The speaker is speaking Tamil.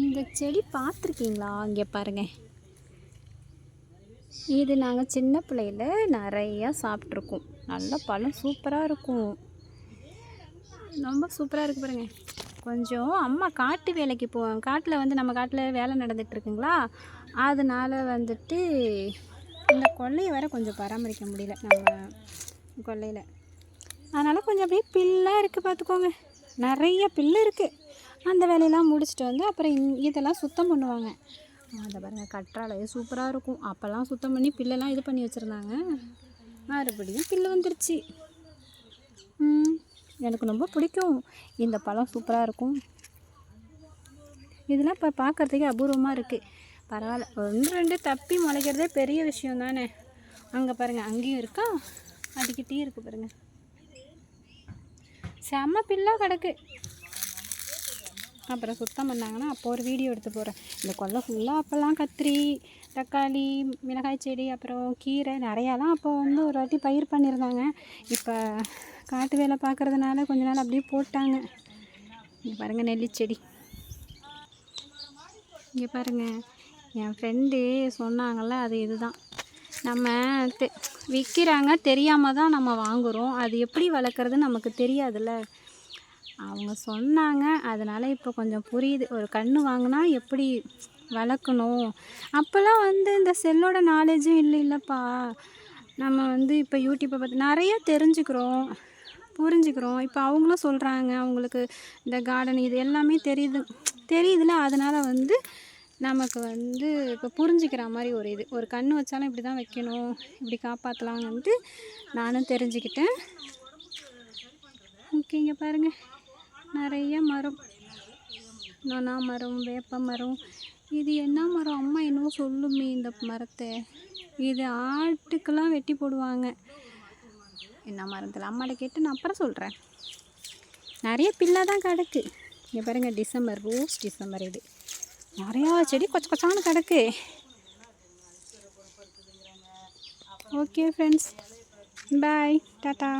இந்த செடி பார்த்துருக்கீங்களா? இங்கே பாருங்கள் இது நாங்கள் சின்ன பிள்ளையில் நிறையா சாப்பிட்ருக்கோம் நல்ல பழம் சூப்பராக இருக்கும். ரொம்ப சூப்பராக இருக்குது பாருங்க. கொஞ்சம் அம்மா காட்டு வேலைக்கு போவோம் காட்டில் வந்து நம்ம காட்டில் வேலை நடந்துகிட்ருக்குங்களா அதனால் அதனால வந்துட்டு இந்த கொல்லையை வேற கொஞ்சம் பராமரிக்க முடியல நம்ம கொல்லையில் அதனால் கொஞ்சம் அப்படியே பில்லாக இருக்குது பார்த்துக்கோங்க நிறைய பில்லு இருக்குது அந்த வேலையெல்லாம் முடிச்சுட்டு வந்து அப்புறம் இந் இதெல்லாம் சுத்தம் பண்ணுவாங்க. அதை பாருங்கள் கற்றாழையே சூப்பராக இருக்கும். அப்போல்லாம் சுத்தம் பண்ணி பில்லெல்லாம் இது பண்ணி வச்சுருந்தாங்க. மறுபடியும் பில்லு வந்துருச்சு. எனக்கு ரொம்ப பிடிக்கும். இந்த பழம் சூப்பராக இருக்கும். இதெல்லாம் இப்போ பார்க்குறதுக்கே அபூர்வமாக இருக்குது பரவாயில்ல. ஒன்று ரெண்டு தப்பி முளைக்கிறதே பெரிய விஷயம் தானே. அங்கே பாருங்கள் அங்கேயும் இருக்கா? அடிக்கிட்டே இருக்குது பாருங்கள் செம்ம பில்லாக கிடக்கு. அப்புறம் சுத்தம் பண்ணாங்கன்னா அப்போ ஒரு வீடியோ எடுத்து போகிறேன் இந்த கொல்லை ஃபுல்லாக அப்போல்லாம் கத்திரி தக்காளி மிளகாய் செடி அப்புறம் கீரை நிறையாலாம் அப்போ வந்து ஒரு வாட்டி பயிர் பண்ணியிருந்தாங்க. இப்போ காட்டு வேலை பார்க்குறதுனால கொஞ்ச நாள் அப்படியே போட்டாங்க. இங்கே பாருங்கள் நெல்லிச்செடி. இங்கே பாருங்கள் என் ஃப்ரெண்டு சொன்னாங்கள்ல அது இதுதான். நம்ம தெ விற்கிறாங்க தெரியாமல் தான் நம்ம வாங்குகிறோம் அது எப்படி வளர்க்குறதுன்னு நமக்கு தெரியாதுல்ல. அவங்க சொன்னாங்க. அதனால் இப்போ கொஞ்சம் புரியுது. ஒரு கன்று வாங்கினா எப்படி வளர்க்கணும்? அப்போல்லாம் வந்து இந்த செல்லோட நாலேஜும் இல்லை இல்லைப்பா. நம்ம வந்து இப்போ யூடியூப்பை பார்த்து நிறைய தெரிஞ்சுக்கிறோம். புரிஞ்சுக்கிறோம். இப்போ அவங்களும் சொல்கிறாங்க அவங்களுக்கு இந்த கார்டன் இது எல்லாமே தெரியுது தெரியுதுல. அதனால் வந்து நமக்கு வந்து இப்போ புரிஞ்சுக்கிற மாதிரி ஒரு இது. ஒரு கன்று வச்சாலும் இப்படி தான் வைக்கணும். இப்படி காப்பாற்றலாங்கன்ட்டு நானும் தெரிஞ்சுக்கிட்டேன். ஓகேங்க பாருங்கள் நிறைய மரம். நொனா மரம் வேப்ப மரம். இது என்ன மரம்? அம்மா என்னவோ சொல்லுமே இந்த மரத்தை. இது ஆட்டுக்கெல்லாம் வெட்டி போடுவாங்க. என்ன மரத்தில்? அம்மாட்ட கேட்டு நான் அப்புறம் சொல்கிறேன் நிறைய பிள்ளை தான் கிடக்கு. இங்கே பாருங்கள் டிசம்பர் ரோஸ் டிசம்பர் இது. நிறையா செடி கொச்ச கொச்சான்னு கிடக்கு. Okay friends bye tata